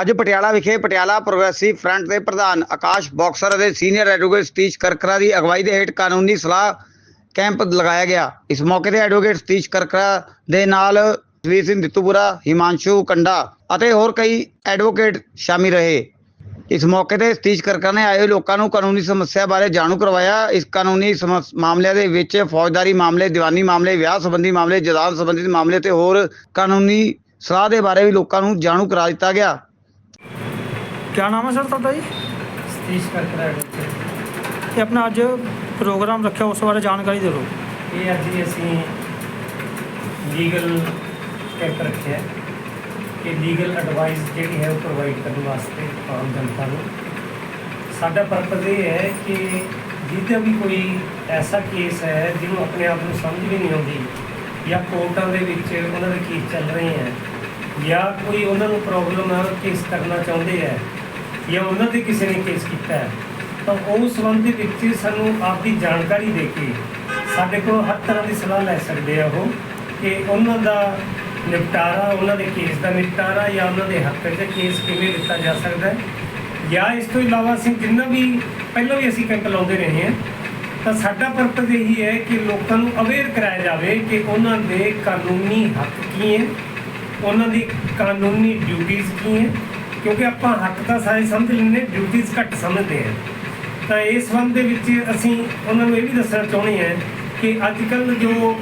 ਅੱਜ ਪਟਿਆਲਾ ਵਿਖੇ Patiala progressive front ਦੇ ਪ੍ਰਧਾਨ ਆਕਾਸ਼ ਬਾਕਸਰ ਅਤੇ ਸੀਨੀਅਰ ਐਡਵੋਕੇਟ ਸਤੀਸ਼ ਕਰਕਰਾ ਦੀ ਅਗਵਾਈ ਦੇ ਹੇਠ ਕਾਨੂੰਨੀ ਸਲਾਹ ਕੈਂਪ ਲਗਾਇਆ ਗਿਆ। ਇਸ ਮੌਕੇ ਤੇ ਐਡਵੋਕੇਟ ਸਤੀਸ਼ ਕਰਕਰਾ ਦੇ ਨਾਲ ਵੀਰ ਸਿੰਘ ਦਿੱਤੂਪੁਰਾ, ਹਿਮਾਂਸ਼ੂ ਕੰਡਾ ਅਤੇ ਹੋਰ ਕਈ ਐਡਵੋਕੇਟ ਸ਼ਾਮਿਲ ਰਹੇ। ਇਸ ਮੌਕੇ ਤੇ ਸਤੀਸ਼ ਕਰਕਰਾ ਨੇ ਆਏ ਹੋਏ ਲੋਕਾਂ ਨੂੰ ਕਾਨੂੰਨੀ ਸਮੱਸਿਆ ਬਾਰੇ ਜਾਣੂ ਕਰਵਾਇਆ। ਇਸ ਕਾਨੂੰਨੀ ਸਮੱਸ- ਮਾਮਲਿਆਂ ਦੇ ਵਿੱਚ ਫੌਜਦਾਰੀ ਮਾਮਲੇ, ਦੀਵਾਨੀ ਮਾਮਲੇ, ਵਿਆਹ ਸੰਬੰਧੀ ਮਾਮਲੇ ਜਦਾਦ ਸੰਬੰਧਿਤ ਮਾਮਲੇ ਤੇ ਹੋਰ ਕਾਨੂੰਨੀ ਸਲਾਹ ਦੇ ਬਾਰੇ ਵੀ ਲੋਕਾਂ ਨੂੰ ਜਾਣੂ ਕਰਾ ਦਿੱਤਾ ਗਿਆ। ਕਿਆ ਨਾਮ ਹੈ ਸਰ ਤੁਹਾਡਾ ਜੀ? ਸਤੀਸ਼ ਕਰਕਰਾ ਐਡਵੋਕੇਟ ਤੇ ਆਪਣਾ ਅੱਜ ਪ੍ਰੋਗਰਾਮ ਰੱਖਿਆ ਉਸ ਬਾਰੇ ਜਾਣਕਾਰੀ ਦੇ ਦਿਓ। ਇਹ ਅੱਜ ਹੀ ਅਸੀਂ ਲੀਗਲ ਕੈਂਪ ਰੱਖਿਆ ਕਿ ਲੀਗਲ ਐਡਵਾਈਸ ਜਿਹੜੀ ਹੈ ਉਹ ਪ੍ਰੋਵਾਈਡ ਕਰਨ ਵਾਸਤੇ ਆਮ ਜਨਤਾ ਨੂੰ। ਸਾਡਾ ਪਰਪਸ ਇਹ ਹੈ ਕਿ ਜਿਹਦਾ ਵੀ ਕੋਈ ਐਸਾ ਕੇਸ ਹੈ ਜਿਹਨੂੰ ਆਪਣੇ ਆਪ ਨੂੰ ਸਮਝ ਵੀ ਨਹੀਂ ਆਉਂਦੀ ਜਾਂ ਕੋਰਟਾਂ ਦੇ ਵਿੱਚ ਉਹਨਾਂ ਦੇ ਕੇਸ ਚੱਲ ਰਹੇ ਹੈ ਜਾਂ ਕੋਈ ਉਹਨਾਂ ਨੂੰ ਪ੍ਰੋਬਲਮ ਹੈ ਕੇਸ ਕਰਨਾ ਚਾਹੁੰਦੇ ਹੈ ਜਾਂ ਉਹਨਾਂ ਤੇ ਕਿਸੇ ਨੇ ਕੇਸ ਕੀਤਾ ਹੈ, ਤਾਂ ਉਹ ਸੰਬੰਧ ਦੇ ਵਿੱਚ ਸਾਨੂੰ ਆਪਦੀ ਜਾਣਕਾਰੀ ਦੇ ਕੇ ਸਾਡੇ ਕੋਲ ਹਰ ਤਰ੍ਹਾਂ ਦੀ ਸਲਾਹ ਲੈ ਸਕਦੇ ਆ ਉਹ, ਕਿ ਉਹਨਾਂ ਦਾ ਨਿਪਟਾਰਾ, ਉਹਨਾਂ ਦੇ ਕੇਸ ਦਾ ਨਿਪਟਾਰਾ ਜਾਂ ਉਹਨਾਂ ਦੇ ਹੱਕ 'ਚ ਕੇਸ ਕਿਵੇਂ ਦਿੱਤਾ ਜਾ ਸਕਦਾ ਹੈ। ਜਾਂ ਇਸ ਤੋਂ ਇਲਾਵਾ ਅਸੀਂ ਜਿੰਨਾ ਵੀ ਪਹਿਲਾਂ ਵੀ ਅਸੀਂ ਕੈਂਪ ਲਾਉਂਦੇ ਰਹੇ ਹਾਂ, ਤਾਂ ਸਾਡਾ ਪਰਪਸ ਇਹੀ ਹੈ ਕਿ ਲੋਕਾਂ ਨੂੰ ਅਵੇਅਰ ਕਰਾਇਆ ਜਾਵੇ ਕਿ ਉਹਨਾਂ ਦੇ ਕਾਨੂੰਨੀ ਹੱਕ ਕੀ ਹੈ, ਉਹਨਾਂ ਦੀ ਕਾਨੂੰਨੀ ਡਿਊਟੀਆਂ ਕੀ ਹੈ ਕਿਉਂਕਿ ਆਪਾਂ ਹੱਕ ਤਾਂ ਸਾਰੇ ਸਮਝ ਲੈਂਦੇ ਡਿਊਟੀਆਂ ਘੱਟ ਸਮਝਦੇ ਹਾਂ ਤਾਂ ਇਸ ਸੰਬੰਧ ਦੇ ਵਿੱਚ ਅਸੀਂ ਉਹਨਾਂ ਨੂੰ ਇਹ ਵੀ ਦੱਸਣਾ ਚਾਹੁੰਦੇ ਹਾਂ ਕਿ ਅੱਜ ਕੱਲ੍ਹ ਜੋ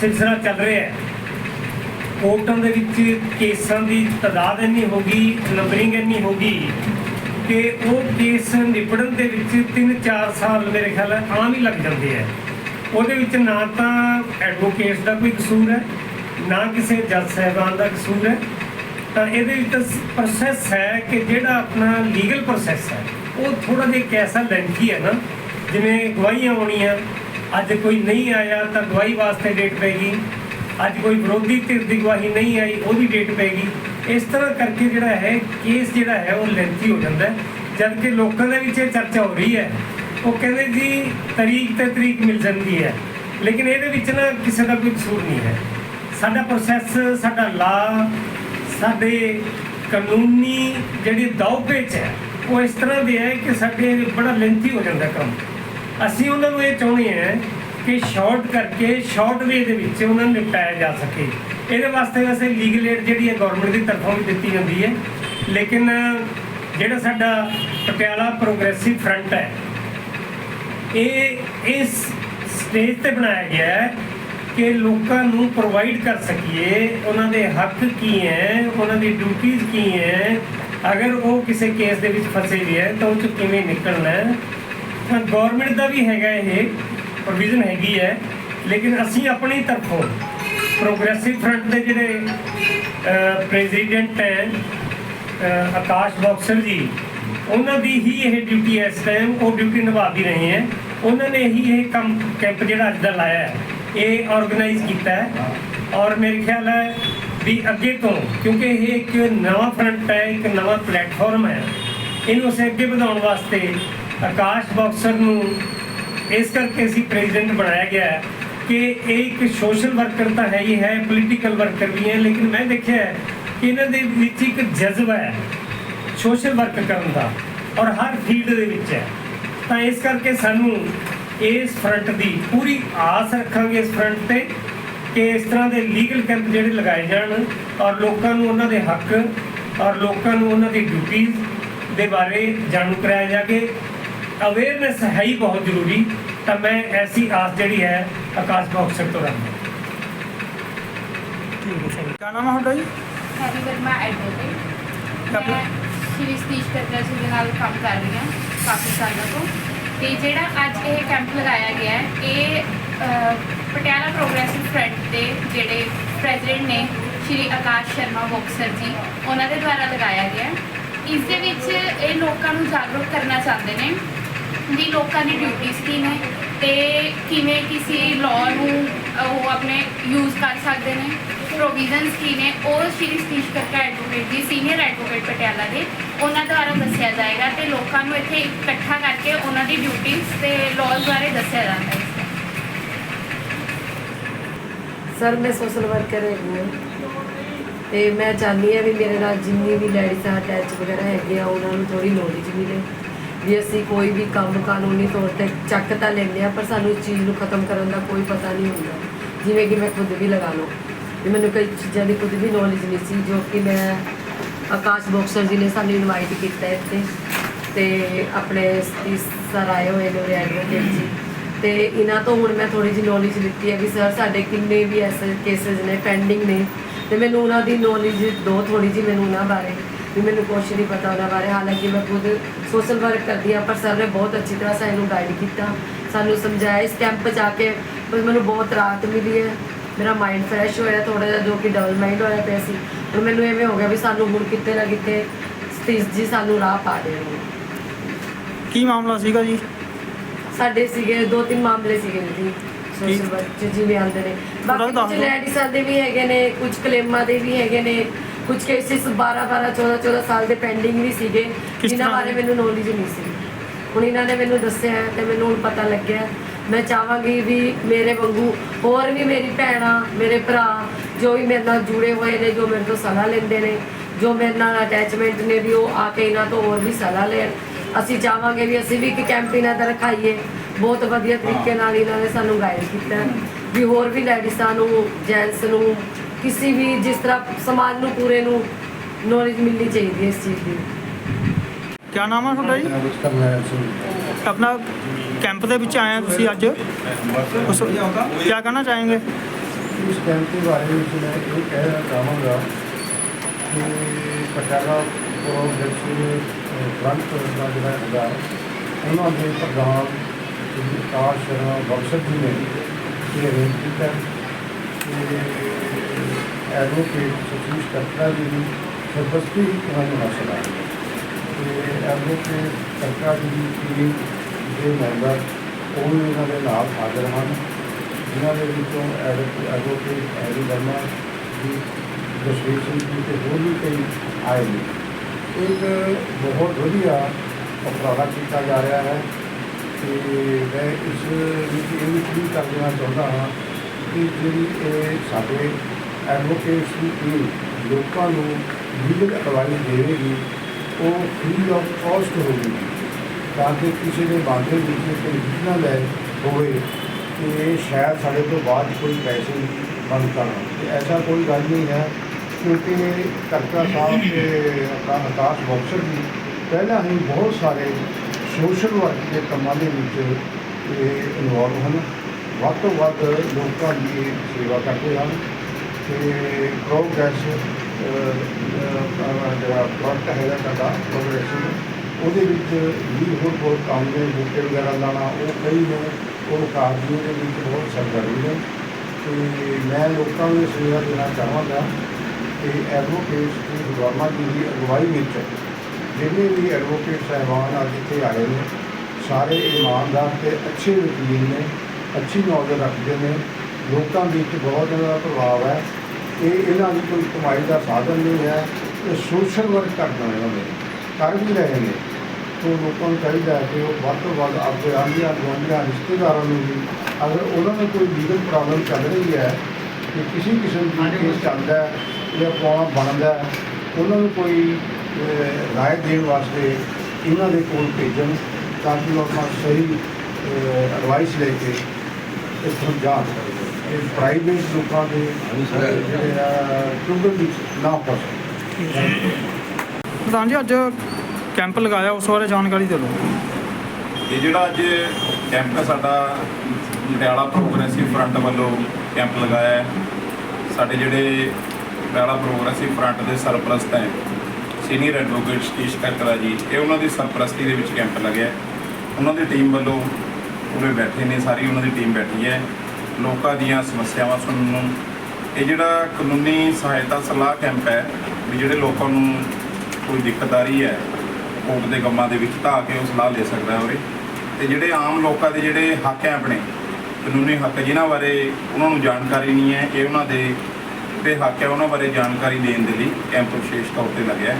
ਸਿਲਸਿਲਾ ਚੱਲ ਰਿਹਾ ਹੈ, ਕੋਰਟਾਂ ਦੇ ਵਿੱਚ ਕੇਸਾਂ ਦੀ ਤਾਦਾਦ ਇੰਨੀ ਹੋ ਗਈ ਨੰਬਰਿੰਗ ਇੰਨੀ ਹੋ ਗਈ ਕਿ ਉਹ ਕੇਸ ਨਿਪੜਨ ਦੇ ਵਿੱਚ 3-4 ਸਾਲ ਮੇਰੇ ਖਿਆਲ ਆਮ ਹੀ ਲੱਗ ਜਾਂਦੇ ਆ। ਉਹਦੇ ਵਿੱਚ ਨਾ ਤਾਂ ਐਡਵੋਕੇਟਸ ਦਾ ਕੋਈ ਕਸੂਰ ਹੈ, ਨਾ ਕਿਸੇ ਜੱਜ ਸਾਹਿਬਾਨ ਦਾ ਕਸੂਰ ਹੈ ਤਾਂ ਇਹਦੇ ਵਿੱਚ ਪ੍ਰੋਸੈਸ ਹੈ ਕਿ ਜਿਹੜਾ ਆਪਣਾ ਲੀਗਲ ਪ੍ਰੋਸੈਸ ਹੈ, ਉਹ ਥੋੜਾ ਜਿਹਾ ਕੈਸਾ ਲੈਂਥੀ ਹੈ ਨਾ, ਜਿਵੇਂ ਗਵਾਹੀਆਂ ਹੋਣੀਆਂ, ਅੱਜ ਕੋਈ ਨਹੀਂ ਆਇਆ ਤਾਂ ਗਵਾਹੀ ਵਾਸਤੇ ਡੇਟ ਪੈਗੀ ਅੱਜ ਕੋਈ ਵਿਰੋਧੀ ਧਿਰ ਦੀ ਗਵਾਹੀ ਨਹੀਂ ਆਈ ਉਹਦੀ ਡੇਟ ਪੈਗੀ ਇਸ ਤਰ੍ਹਾਂ ਕਰਕੇ ਜਿਹੜਾ ਹੈ ਕੇਸ ਜਿਹੜਾ ਹੈ, ਉਹ ਲੈਂਥੀ ਹੋ ਜਾਂਦਾ ਹੈ। ਜਦ ਕਿ ਲੋਕਾਂ ਦੇ ਵਿੱਚ ਇਹ ਚਰਚਾ ਹੋ ਰਹੀ ਹੈ, ਉਹ ਕਹਿੰਦੇ ਜੀ ਤਰੀਕ ਤੇ ਤਰੀਕ ਮਿਲ ਜਾਂਦੀ ਹੈ, ਲੇਕਿਨ ਇਹਦੇ ਵਿੱਚ ਨਾ ਕਿਸੇ ਦਾ ਕੋਈ ਕਸੂਰ ਨਹੀਂ ਹੈ। ਸਾਡਾ ਪ੍ਰੋਸੈਸ ਸਾਡਾ ਲਾ ਸਾਡੇ ਕਾਨੂੰਨੀ ਜਿਹੜੀ ਦਾਅ ਪੇਚ ਹੈ, ਉਹ ਇਸ ਤਰ੍ਹਾਂ ਦੇ ਹੈ ਕਿ ਸਾਡੇ ਬੜਾ ਲੈਂਥੀ ਹੋ ਜਾਂਦਾ ਕੰਮ। ਅਸੀਂ ਉਹਨਾਂ ਨੂੰ ਇਹ ਚਾਹੁੰਦੇ ਹਾਂ ਕਿ ਸ਼ਾਰਟ ਕਰਕੇ ਸ਼ਾਰਟ ਵੇ ਦੇ ਵਿੱਚ ਉਹਨਾਂ ਨੂੰ ਨਿਪਟਾਇਆ ਜਾ ਸਕੇ। ਇਹਦੇ ਵਾਸਤੇ ਵੈਸੇ ਲੀਗਲ ਏਡ ਜਿਹੜੀ ਹੈ ਗਵਰਨਮੈਂਟ ਦੀ ਤਰਫੋਂ ਵੀ ਦਿੱਤੀ ਜਾਂਦੀ ਹੈ। ਲੇਕਿਨ ਜਿਹੜਾ ਸਾਡਾ ਪਟਿਆਲਾ ਪ੍ਰੋਗਰੈਸਿਵ ਫਰੰਟ ਹੈ, ਇਹ ਇਸ ਸਟੇਜ ਤੇ ਬਣਾਇਆ ਗਿਆ ਹੈ ਕਿ ਲੋਕਾਂ ਨੂੰ ਪ੍ਰੋਵਾਈਡ ਕਰ ਸਕੀਏ, ਉਹਨਾਂ ਦੇ ਹੱਕ ਕੀ ਹੈ, ਉਹਨਾਂ ਦੀ ਡਿਊਟੀਆਂ ਕੀ ਹੈ। ਅਗਰ ਉਹ ਕਿਸੇ ਕੇਸ ਦੇ ਵਿੱਚ ਫਸੇ ਵੀ ਹੈ, ਤਾਂ ਉਹ ਚ ਕਿਵੇਂ ਨਿਕਲਣਾ ਹੈ? ਤਾਂ ਗਵਰਨਮੈਂਟ ਦਾ ਵੀ ਹੈਗਾ ਇਹ ਪ੍ਰੋਵੀਜ਼ਨ ਹੈਗੀ ਹੈ, ਲੇਕਿਨ ਅਸੀਂ ਆਪਣੀ ਤਰਫੋਂ ਪ੍ਰੋਗਰੈਸਿਵ ਫਰੰਟ ਦੇ ਜਿਹੜੇ ਪ੍ਰੈਜ਼ੀਡੈਂਟ ਹੈ ਆਕਾਸ਼ ਬਾਕਸਰ ਜੀ, ਉਹਨਾਂ ਦੀ ਹੀ ਇਹ ਡਿਊਟੀ ਹੈ ਇਸ ਟਾਈਮ ਉਹ ਡਿਊਟੀ ਨਿਭਾ ਵੀ ਰਹੇ ਹੈ। ਉਹਨਾਂ ਨੇ ਹੀ ਇਹ ਕੰਮ ਕੈਂਪ ਜਿਹੜਾ ਅੱਜ ਦਾ ਲਾਇਆ ਹੈ। ਇਹ ਆਰਗੇਨਾਈਜ਼ ਕੀਤਾ ਹੈ। ਔਰ ਮੇਰੇ ਖਿਆਲ ਹੈ ਵੀ ਅੱਗੇ ਤੋਂ, ਕਿਉਂਕਿ ਇਹ ਇੱਕ ਨਵਾਂ ਫਰੰਟ ਹੈ, ਇੱਕ ਨਵਾਂ ਪਲੇਟਫਾਰਮ ਹੈ। ਇਹਨੂੰ ਅਸੀਂ ਅੱਗੇ ਵਧਾਉਣ ਵਾਸਤੇ ਆਕਾਸ਼ ਬਾਕਸਰ ਨੂੰ ਇਸ ਕਰਕੇ ਅਸੀਂ ਪ੍ਰੈਜ਼ੀਡੈਂਟ ਬਣਾਇਆ ਗਿਆ ਹੈ ਕਿ ਇਹ ਇੱਕ ਸੋਸ਼ਲ ਵਰਕਰ ਤਾਂ ਹੈ ਹੀ ਹੈ ਪੋਲੀਟੀਕਲ ਵਰਕਰ ਵੀ ਹੈ, ਲੇਕਿਨ ਮੈਂ ਦੇਖਿਆ ਕਿ ਇਹਨਾਂ ਦੇ ਵਿੱਚ ਇੱਕ ਜਜ਼ਬਾ ਹੈ ਸੋਸ਼ਲ ਵਰਕ ਕਰਨ ਦਾ। ਔਰ ਹਰ ਫੀਲਡ ਦੇ ਵਿੱਚ ਹੈ। ਤਾਂ ਇਸ ਕਰਕੇ ਸਾਨੂੰ ਇਸ ਫਰੰਟ ਦੀ ਪੂਰੀ ਆਸ ਰੱਖਾਂਗੇ ਇਸ ਫਰੰਟ ਤੇ ਕਿ ਇਸ ਤਰ੍ਹਾਂ ਦੇ ਲੀਗਲ ਕੈਂਪ ਜਿਹੜੇ ਲਗਾਏ ਜਾਣ ਔਰ ਲੋਕਾਂ ਨੂੰ ਉਹਨਾਂ ਦੇ ਹੱਕ ਔਰ ਲੋਕਾਂ ਨੂੰ ਉਹਨਾਂ ਦੀ ਡਿਊਟੀਆਂ ਦੇ ਬਾਰੇ ਜਾਣੂ ਕਰਾਇਆ ਜਾਵੇ। ਅਵੇਅਰਨੈਸ ਹੈ ਹੀ ਬਹੁਤ ਜ਼ਰੂਰੀ ਤਾਂ ਮੈਂ ਐਸੀ ਆਸ ਜਿਹੜੀ ਹੈ ਆਕਾਸ਼ ਬਾਕਸਰ ਤੋਂ ਰੱਖਦਾ ਠੀਕ ਹੈ ਸਰ। ਕਿਆ ਨਾਮ ਹੈ ਤੁਹਾਡਾ ਜੀ? ਹੈਰੀ ਵਰਮਾ ਐਡਵੋਕੇਟ ਆਪਣਾ- ਮੈਂ ਸ਼੍ਰੀ ਸਤੀਸ਼ ਕਰਦਾ ਜੀ ਦੇ ਨਾਲ ਕੰਮ ਕਰ ਰਹੀ ਹਾਂ ਕਾਫੀ ਸਾਲਾਂ ਤੋਂ। ਤੇ ਜਿਹੜਾ ਅੱਜ ਇਹ ਕੈਂਪ ਲਗਾਇਆ ਗਿਆ ਹੈ, ਇਹ ਪਟਿਆਲਾ ਪ੍ਰੋਗਰੈਸਿਵ ਫਰੰਟ ਦੇ ਜਿਹੜੇ ਪ੍ਰੈਜ਼ੀਡੈਂਟ ਨੇ, ਸ਼੍ਰੀ ਆਕਾਸ਼ ਸ਼ਰਮਾ ਬੋਕਸਰ ਜੀ, ਉਹਨਾਂ ਦੇ ਦੁਆਰਾ ਲਗਾਇਆ ਗਿਆ ਇਸ ਦੇ ਵਿੱਚ ਇਹ ਲੋਕਾਂ ਨੂੰ ਜਾਗਰੂਕ ਕਰਨਾ ਚਾਹੁੰਦੇ ਨੇ, ਵੀ ਲੋਕਾਂ ਦੀ ਡਿਊਟੀਜ਼ ਕੀ ਨੇ ਤੇ ਕਿਵੇਂ ਕਿਸੇ ਲਾਅ ਨੂੰ, ਉਹ ਆਪਣੇ ਯੂਜ਼ ਕਰ ਸਕਦੇ ਨੇ। ਪ੍ਰੋਵੀਜ਼ਨਸ ਕੀ ਨੇ, ਉਹ Shri Satish Karka advocate ji senior advocate Patiala ਦੇ, ਉਹਨਾਂ ਦੁਆਰਾ ਦੱਸਿਆ ਜਾਏਗਾ ਤੇ ਲੋਕਾਂ ਨੂੰ ਇੱਥੇ ਇਕੱਠਾ ਕਰਕੇ ਉਹਨਾਂ ਦੀ ਡਿਊਟੀਆਂ ਤੇ ਲਾਜ਼ ਬਾਰੇ ਦੱਸਿਆ ਜਾਂਦਾ ਹੈ। ਸਰ ਮੈਂ ਸੋਸ਼ਲ ਵਰਕਰ ਹਾਂ ਤੇ ਮੈਂ ਚਾਹੁੰਦੀ ਹਾਂ ਵੀ ਮੇਰੇ ਨਾਲ ਜਿੰਨੀ ਵੀ ਲੇਡੀਜ਼ ਆ ਅਟੈਚ ਵਗੈਰਾ ਹੈਗੇ ਆ, ਉਹਨਾਂ ਨੂੰ ਥੋੜੀ ਨੌਲੇਜ ਮਿਲੇ। ਵੀ ਅਸੀਂ ਕੋਈ ਵੀ ਕੰਮ ਕਾਨੂੰਨੀ ਤੌਰ ਤੇ ਚੱਕ ਤਾਂ ਲੈਂਦੇ ਆ ਪਰ ਸਾਨੂੰ ਚੀਜ਼ ਨੂੰ ਖਤਮ ਕਰਨ ਦਾ ਕੋਈ ਪਤਾ ਨਹੀਂ ਹੁੰਦਾ। ਜਿਵੇਂ ਕਿ ਮੈਂ ਖੁਦ ਵੀ ਲਗਾ ਲਓ ਵੀ ਮੈਨੂੰ ਕਈ ਚੀਜ਼ਾਂ ਦੀ ਕੁਝ ਵੀ ਨੌਲੇਜ ਨਹੀਂ ਸੀ, ਜੋ ਕਿ ਮੈਂ ਆਕਾਸ਼ ਬੋਕਸਰ ਜੀ ਨੇ ਸਾਨੂੰ ਇਨਵਾਈਟ ਕੀਤਾ ਇੱਥੇ ਤੇ ਆਪਣੇ ਸਰ ਆਏ ਹੋਏ ਨੇ ਐਡਵੋਕੇਟ ਜੀ। ਤੇ ਇਹਨਾਂ ਤੋਂ ਹੁਣ ਮੈਂ ਥੋੜੀ ਜਿਹੀ ਨੌਲੇਜ ਲਿੱਤੀ ਹੈ ਵੀ ਸਰ ਸਾਡੇ ਕਿੰਨੇ ਵੀ ਐਸੇ ਕੇਸਿਸ ਨੇ ਪੈਂਡਿੰਗ ਨੇ ਤੇ ਮੈਨੂੰ ਉਹਨਾਂ ਦੀ ਨੌਲੇਜ ਦੋ ਥੋੜੀ ਜਿਹੀ ਮੈਨੂੰ ਉਹਨਾਂ ਬਾਰੇ ਵੀ ਮੈਨੂੰ ਕੁਛ ਨਹੀਂ ਪਤਾ ਉਹਨਾਂ ਬਾਰੇ। ਹਾਲਾਂਕਿ ਮੈਂ ਖੁਦ ਸੋਸ਼ਲ ਵਰਕ ਕਰਦੀ ਹਾਂ, ਪਰ ਸਰ ਨੇ ਬਹੁਤ ਅੱਛੀ ਤਰ੍ਹਾਂ ਸਾਨੂੰ ਗਾਈਡ ਕੀਤਾ, ਸਾਨੂੰ ਸਮਝਾਇਆ। ਇਸ ਕੈਂਪ 'ਚ ਆ ਕੇ ਮੈਨੂੰ ਬਹੁਤ ਰਾਹਤ ਮਿਲੀ ਹੈ। ਮੇਰਾ ਮਾਈਂਡ ਫਰੈਸ਼ ਹੋਇਆ ਥੋੜਾ ਜਿਹਾ ਜੋ ਕਿ ਡਬਲ ਮਾਈਂਡ ਹੋਇਆ ਪਿਆ ਸੀ। ਹੁਣ ਮੈਨੂੰ ਐਵੇਂ ਹੋ ਗਿਆ ਵੀ ਸਾਨੂੰ ਹੁਣ ਕਿਤੇ ਨਾ ਕਿਤੇ ਸਤੀਸ਼ ਜੀ ਸਾਨੂੰ ਰਾਹ ਪਾ ਦੇ ਰਹੇ ਨੇ। ਕੀ ਮਾਮਲਾ ਸੀਗਾ ਜੀ? ਸਾਡੇ ਸੀਗੇ ਦੋ ਤਿੰਨ ਮਾਮਲੇ ਸੀਗੇ ਜੀ। ਸੋਸ਼ਲ ਵਰਕ ਚ ਜਿਵੇਂ ਆਉਂਦੇ ਨੇ। ਬਾਕੀ ਦੱਸ ਕੁਝ ਦਿਓ। ਦੇ ਵੀ ਹੈਗੇ ਨੇ ਕੁਝ ਕਲੇਮਾਂ ਦੇ ਵੀ ਹੈਗੇ ਨੇ ਕੁਝ ਕੇਸਿਸ 12 12 14 14 ਸਾਲ ਦੇ ਪੈਂਡਿੰਗ ਵੀ ਸੀਗੇ ਜਿਨ੍ਹਾਂ ਤਰ੍ਹਾਂ ਬਾਰੇ ਦੇ? ਮੈਨੂੰ ਨੌਲੇਜ ਨਹੀਂ ਸੀ। ਹੁਣ ਇਹਨਾਂ ਨੇ ਮੈਨੂੰ ਦੱਸਿਆ ਹੈ ਤੇ ਮੈਨੂੰ ਹੁਣ ਪਤਾ ਲੱਗਿਆ। ਮੈਂ ਚਾਹਾਂਗੀ ਵੀ ਮੇਰੇ ਵਾਂਗੂ ਹੋਰ ਵੀ ਮੇਰੀ ਭੈਣਾਂ ਮੇਰੇ ਭਰਾ ਜੋ ਵੀ ਮੇਰੇ ਨਾਲ ਜੁੜੇ ਹੋਏ ਨੇ ਜੋ ਮੇਰੇ ਤੋਂ ਸਲਾਹ ਲੈਂਦੇ ਨੇ ਜੋ ਮੇਰੇ ਨਾਲ ਅਟੈਚਮੈਂਟ ਨੇ ਵੀ ਉਹ ਆ ਕੇ ਇਹਨਾਂ ਤੋਂ ਹੋਰ ਵੀ ਸਲਾਹ ਲੈਣ। ਅਸੀਂ ਚਾਹਾਂਗੇ ਵੀ ਅਸੀਂ ਵੀ ਇੱਕ ਕੈਂਪ ਇਹਨਾਂ ਦਾ ਰਖਾਈਏ। ਬਹੁਤ ਵਧੀਆ ਤਰੀਕੇ ਨਾਲ ਇਹਨਾਂ ਨੇ ਸਾਨੂੰ ਗਾਈਡ ਕੀਤਾ। ਵੀ ਹੋਰ ਵੀ ਲੇਡੀਜ਼ਾਂ ਨੂੰ ਜੈਂਟਸ ਨੂੰ ਕਿਸੇ ਵੀ ਜਿਸ ਤਰ੍ਹਾਂ ਸਮਾਜ ਨੂੰ ਪੂਰੇ ਨੂੰ ਨੌਲੇਜ ਮਿਲਣੀ ਚਾਹੀਦੀ ਹੈ ਇਸ ਚੀਜ਼ ਦੀ। ਕੀ ਨਾਮ ਹੈ ਤੁਹਾਡਾ ਜੀ? ਆਪਣਾ ਕੈਂਪ ਦੇ ਵਿੱਚ ਆਏ ਆ ਤੁਸੀਂ ਅੱਜ। ਉਸ ਕੀ ਕਹਿਣਾ ਚਾहेंगे ਇਸ ਕੈਂਪ ਦੇ ਬਾਰੇ ਵਿੱਚ ਮੈਂ ਇਹ ਕਹਿਣਾ ਚਾਹਾਂਗਾ ਕਿ ਪਟਿਆਲਾ ਪ੍ਰੋਗਰੈਸ ਫਰੰਟ ਦਾ ਜਿਹੜਾ ਹੈਗਾ, ਉਹਨਾਂ ਦੇ ਪ੍ਰਧਾਨ ਸ਼੍ਰੀ ਸ਼ਰਮਾ ਬਖਸ਼ਰ ਜੀ ਨੇ ਇਹ ਅਰੇਂਜ ਕੀਤਾ। ਕਿ ਐਡਵੋਕੇਟ ਸਤੀਸ਼ ਕੱਟਰਾ ਜੀ ਦੀ ਸਰਬਸਤੀ ਤੁਹਾਨੂੰ ਹਾਸਲ ਹੈ ਤੇ ਐਡਵੋਕੇਟ ਕੱਟਰਾ ਜੀ ਦੀ ਟੀਮ ਦੇ ਮੈਂਬਰ ਉਹ ਵੀ ਇਹਨਾਂ ਦੇ ਨਾਲ ਹਾਜ਼ਰ ਹਨ, ਜਿਨ੍ਹਾਂ ਦੇ ਵਿੱਚੋਂ ਐਡਵੋ- ਐਡਵੋਕੇਟ ਐਰੀ ਵਰਮਾ ਜੀ, ਜਸਵੀਰ ਸਿੰਘ ਜੀ ਤੇ ਹੋਰ ਵੀ ਕਈ ਆਏ ਨੇ। ਇੱਕ ਬਹੁਤ ਵਧੀਆ ਉਪਰਾਲਾ ਕੀਤਾ ਜਾ ਰਿਹਾ ਹੈ ਤੇ ਮੈਂ ਇਸ ਵਿੱਚ ਇਹ ਵੀ ਕਲੀਅਰ ਕਰ ਦੇਣਾ ਚਾਹੁੰਦਾ ਹਾਂ ਕਿ ਜਿਹੜੀ ਇਹ ਸਾਡੇ ਐਡਵੋਕੇਟਸ ਦੀ ਟੀਮ ਲੋਕਾਂ ਨੂੰ ਲੀਗਲ ਐਡਵਾਈਸ ਦੇਵੇਗੀ, ਉਹ ਫ੍ਰੀ ਆਫ ਕਾਸਟ ਹੋਵੇਗੀ। ਤਾਂ ਕਿ ਕਿਸੇ ਦੇ ਬਾਂਦੇ ਵਿੱਚ ਕੋਈ ਨਾ ਲੈ ਹੋਵੇ ਕਿ ਇਹ ਸ਼ਾਇਦ ਸਾਡੇ ਤੋਂ ਬਾਅਦ ਕੋਈ ਪੈਸੇ ਬੰਦ ਕਰਨ ਤੇ ਐਸਾ ਕੋਈ ਗੱਲ ਨਹੀਂ ਹੈ, ਕਿਉਂਕਿ ਕਰਤਾ ਸਾਹਿਬ ਤੇ ਆਪਣਾ ਆਕਾਸ਼ ਬੌਕਸਰ ਜੀ, ਪਹਿਲਾਂ ਹੀ ਬਹੁਤ ਸਾਰੇ ਸੋਸ਼ਲ ਵਰਕ ਦੇ ਕੰਮਾਂ ਦੇ ਵਿੱਚ ਇਹ ਇਨਵੋਲਵ ਹਨ। ਵੱਧ ਤੋਂ ਵੱਧ ਲੋਕਾਂ ਦੀ ਸੇਵਾ ਕਰਦੇ ਹਨ। ਤੇ ਪ੍ਰੋਗਰੈਸ ਜਿਹੜਾ ਪ੍ਰੋਜੈਕਟ ਹੈਗਾ ਸਾਡਾ ਪ੍ਰੋਗਰੈਸ ਉਹਦੇ ਵਿੱਚ ਵੀ ਹੋਰ ਬਹੁਤ ਕੰਮ ਨੇ, ਬੂਟੇ ਵਗੈਰਾ ਲਾਣਾ ਉਹ ਕਈ ਨੇ, ਉਹ ਕਾਰਜੀਆਂ ਦੇ ਵਿੱਚ ਬਹੁਤ ਸਰਗਰਮੀ ਨੇ। ਤੇ ਮੈਂ ਲੋਕਾਂ ਨੂੰ ਇਹ ਸੇਵਾ ਦੇਣਾ ਚਾਹਾਂਗਾ ਕਿ ਐਡਵੋਕੇਟ ਦੀ ਵਰਮਾ ਜੀ ਦੀ ਅਗਵਾਈ ਵਿੱਚ ਜਿੰਨੇ ਵੀ ਐਡਵੋਕੇਟ ਸਾਹਿਬਾਨ ਅੱਜ ਇੱਥੇ ਆਏ ਨੇ, ਸਾਰੇ ਇਮਾਨਦਾਰ ਤੇ ਅੱਛੇ ਵਕੀਲ ਨੇ, ਅੱਛੀ ਨੌਲੇਜ ਰੱਖਦੇ ਨੇ, ਲੋਕਾਂ ਵਿੱਚ ਬਹੁਤ ਇਹਨਾਂ ਦਾ ਪ੍ਰਭਾਵ ਹੈ। ਇਹ ਇਹਨਾਂ ਦੀ ਕੋਈ ਕਮਾਈ ਦਾ ਸਾਧਨ ਨਹੀਂ ਹੈ, ਇਹ ਸੋਸ਼ਲ ਵਰਕ ਕਰਦੇ ਇਹਨਾਂ ਨੇ, ਕਰ ਵੀ ਰਹੇ ਨੇ। ਤੋਂ ਲੋਕਾਂ ਨੂੰ ਚਾਹੀਦਾ ਹੈ ਕਿ ਉਹ ਵੱਧ ਤੋਂ ਵੱਧ ਆਪਣੇ ਆਂਢੀਆਂ ਗੁਆਂਢੀਆਂ ਰਿਸ਼ਤੇਦਾਰਾਂ ਨੂੰ ਵੀ ਅਗਰ ਉਹਨਾਂ ਨੂੰ ਕੋਈ ਲੀਗਲ ਪ੍ਰੋਬਲਮ ਚੱਲ ਰਹੀ ਹੈ ਕਿ ਕਿਸੇ ਕਿਸਮ ਦੀ ਕੇਸ ਚੱਲਦਾ ਹੈ ਜਾਂ ਪਾਉਣਾ ਬਣਦਾ ਹੈ ਉਹਨਾਂ ਨੂੰ ਕੋਈ ਰਾਏ ਦੇਣ ਵਾਸਤੇ ਇਹਨਾਂ ਦੇ ਕੋਲ ਭੇਜਣ ਤਾਂ ਕਿ ਉਹ ਆਪਣਾ ਸਹੀ ਐਡਵਾਈਸ ਲੈ ਕੇ ਇੱਥੋਂ ਜਾ ਸਕਣ। ਇਹ ਪ੍ਰਾਈਵੇਟ ਲੋਕਾਂ ਦੇ ਜਿਹੜੇ ਆ ਚੁੰਗਲ ਵਿੱਚ ਨਾ ਹੋ ਸਕਣ। ਪ੍ਰਧਾਨ ਜੀ ਅੱਜ ਕੈਂਪ ਲਗਾਇਆ, ਉਸ ਬਾਰੇ ਜਾਣਕਾਰੀ ਦਿਓ। ਇਹ ਜਿਹੜਾ ਅੱਜ ਕੈਂਪ ਹੈ, ਸਾਡਾ ਪਟਿਆਲਾ ਪ੍ਰੋਗਰੈਸਿਵ ਫਰੰਟ ਵੱਲੋਂ ਕੈਂਪ ਲਗਾਇਆ ਹੈ। ਸਾਡੇ ਜਿਹੜੇ ਪਟਿਆਲਾ ਪ੍ਰੋਗਰੈਸਿਵ ਫਰੰਟ ਦੇ ਸਰਪ੍ਰਸਤ ਹੈ, ਸੀਨੀਅਰ ਐਡਵੋਕੇਟ ਸਤੀਸ਼ ਕਰਕਰਾ ਜੀ। ਇਹ ਉਹਨਾਂ ਦੀ ਸਰਪ੍ਰਸਤੀ ਦੇ ਵਿੱਚ ਕੈਂਪ ਲੱਗਿਆ ਉਹਨਾਂ ਦੀ ਟੀਮ ਵੱਲੋਂ ਉਰੇ ਬੈਠੇ ਨੇ, ਸਾਰੀ ਉਹਨਾਂ ਦੀ ਟੀਮ ਬੈਠੀ ਹੈ। ਲੋਕਾਂ ਦੀਆਂ ਸਮੱਸਿਆਵਾਂ ਸੁਣਨ ਨੂੰ। ਇਹ ਜਿਹੜਾ ਕਾਨੂੰਨੀ ਸਹਾਇਤਾ ਸਲਾਹ ਕੈਂਪ ਹੈ, ਵੀ ਜਿਹੜੇ ਲੋਕਾਂ ਨੂੰ ਕੋਈ ਦਿੱਕਤ ਆ ਰਹੀ ਹੈ ਕੋਰਟ ਦੇ ਕੰਮਾਂ ਦੇ ਵਿੱਚ ਧਾ ਕੇ ਉਹ ਸਲਾਹ ਲੈ ਸਕਦਾ ਹੈ ਉਰੇ। ਤੇ ਜਿਹੜੇ ਆਮ ਲੋਕਾਂ ਦੇ ਜਿਹੜੇ ਹੱਕ ਹੈ ਆਪਣੇ ਕਾਨੂੰਨੀ ਹੱਕ ਜਿਨ੍ਹਾਂ ਬਾਰੇ ਉਹਨਾਂ ਨੂੰ ਜਾਣਕਾਰੀ ਨਹੀਂ ਹੈ, ਇਹ ਉਹਨਾਂ ਦੇ ਜਿਹੜੇ ਹੱਕ ਹੈ ਉਹਨਾਂ ਬਾਰੇ ਜਾਣਕਾਰੀ ਦੇਣ ਦੇ ਲਈ ਕੈਂਪ ਵਿਸ਼ੇਸ਼ ਤੌਰ ਤੇ ਲੱਗਿਆ।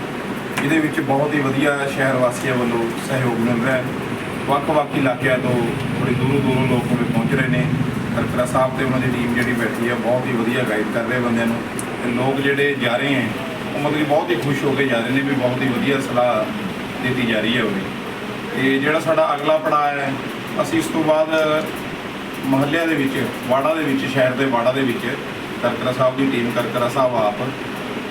ਇਹਦੇ ਵਿੱਚ ਬਹੁਤ ਹੀ ਵਧੀਆ ਸ਼ਹਿਰ ਵਾਸੀਆਂ ਵੱਲੋਂ ਸਹਿਯੋਗ ਮਿਲ ਰਿਹਾ ਹੈ। ਵੱਖ-ਵੱਖ ਇਲਾਕਿਆਂ ਤੋਂ ਬੜੀ ਦੂਰੋਂ ਦੂਰੋਂ ਲੋਕ ਉਰੇ ਪਹੁੰਚ ਰਹੇ ਨੇ। ਕਰਕਰਾ ਸਾਹਿਬ ਤੇ ਉਹਨਾਂ ਦੀ ਟੀਮ ਜਿਹੜੀ ਬੈਠੀ ਹੈ, ਬਹੁਤ ਹੀ ਵਧੀਆ ਗਾਈਡ ਕਰ ਰਹੇ ਬੰਦਿਆਂ ਨੂੰ। ਤੇ ਲੋਕ ਜਿਹੜੇ ਜਾ ਰਹੇ ਹੈ, ਉਹ ਮਤਲਬ ਕਿ ਬਹੁਤ ਹੀ ਖੁਸ਼ ਹੋ ਕੇ ਜਾ ਰਹੇ ਨੇ ਵੀ ਬਹੁਤ ਹੀ ਵਧੀਆ ਸਲਾਹ ਦਿੱਤੀ ਜਾ ਰਹੀ ਹੈ ਉਹਦੀ। ਤੇ ਜਿਹੜਾ ਸਾਡਾ ਅਗਲਾ ਪੜਾਅ ਹੈ, ਅਸੀਂ ਇਸ ਤੋਂ ਬਾਅਦ ਮਹੱਲਿਆਂ ਦੇ ਵਿੱਚ ਵਾੜਾ ਦੇ ਵਿੱਚ, ਸ਼ਹਿਰ ਦੇ ਵਾੜਾ ਦੇ ਵਿੱਚ ਕਰਕਰਾ ਸਾਹਿਬ ਦੀ ਟੀਮ ਕਰਕਰਾ ਸਾਹਿਬ ਆਪ,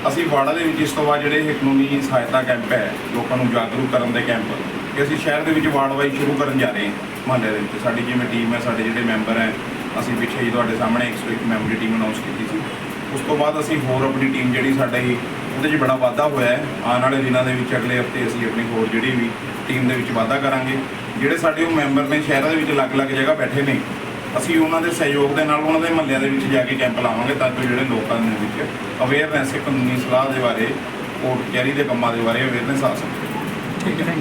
ਅਸੀਂ ਵਾੜਾ ਦੇ ਵਿੱਚ ਇਸ ਤੋਂ ਬਾਅਦ ਜਿਹੜੇ ਇਹ ਕਾਨੂੰਨੀ ਸਹਾਇਤਾ ਕੈਂਪ ਹੈ, ਲੋਕਾਂ ਨੂੰ ਜਾਗਰੂਕ ਕਰਨ ਦੇ ਕੈਂਪ ਕਿ ਅਸੀਂ ਸ਼ਹਿਰ ਦੇ ਵਿੱਚ ਵਾਰਡ ਵਾਈਜ਼ ਸ਼ੁਰੂ ਕਰਨ ਜਾ ਰਹੇ ਹਾਂ ਮਹੱਲੇ ਦੇ ਵਿੱਚ। ਸਾਡੀ ਜਿਵੇਂ ਟੀਮ ਹੈ, ਸਾਡੇ ਜਿਹੜੇ ਮੈਂਬਰ ਹੈ, ਅਸੀਂ ਪਿੱਛੇ ਹੀ ਤੁਹਾਡੇ ਸਾਹਮਣੇ 101 ਮੈਂਬਰ ਦੀ ਟੀਮ ਅਨਾਉਂਸ ਕੀਤੀ ਸੀ। ਉਸ ਤੋਂ ਬਾਅਦ ਅਸੀਂ ਹੋਰ ਆਪਣੀ ਟੀਮ ਜਿਹੜੀ ਸਾਡੀ ਉਹਦੇ 'ਚ ਬੜਾ ਵਾਧਾ ਹੋਇਆ ਹੈ। ਆਉਣ ਵਾਲੇ ਦਿਨਾਂ ਦੇ ਵਿੱਚ ਅਗਲੇ ਹਫ਼ਤੇ ਅਸੀਂ ਆਪਣੀ ਹੋਰ ਜਿਹੜੀ ਵੀ ਟੀਮ ਦੇ ਵਿੱਚ ਵਾਧਾ ਕਰਾਂਗੇ। ਜਿਹੜੇ ਸਾਡੇ ਉਹ ਮੈਂਬਰ ਨੇ, ਸ਼ਹਿਰਾਂ ਦੇ ਵਿੱਚ ਅਲੱਗ-ਅਲੱਗ ਜਗ੍ਹਾ ਬੈਠੇ ਨੇ, ਅਸੀਂ ਉਹਨਾਂ ਦੇ ਸਹਿਯੋਗ ਦੇ ਨਾਲ ਉਹਨਾਂ ਦੇ ਮਹੱਲਿਆਂ ਦੇ ਵਿੱਚ ਜਾ ਕੇ ਕੈਂਪ ਲਾਵਾਂਗੇ ਤਾਂ ਕਿ ਜਿਹੜੇ ਲੋਕਾਂ ਦੇ ਵਿੱਚ ਅਵੇਅਰਨੈਸ ਕਾਨੂੰਨੀ ਸਲਾਹ ਦੇ ਬਾਰੇ ਕੋਰਟ ਕਚਹਿਰੀ ਦੇ ਕੰਮਾਂ ਦੇ ਬਾਰੇ ਅਵੇਅਰਨੈਸ ਆ ਸਕੇ। ਠੀਕ ਹੈ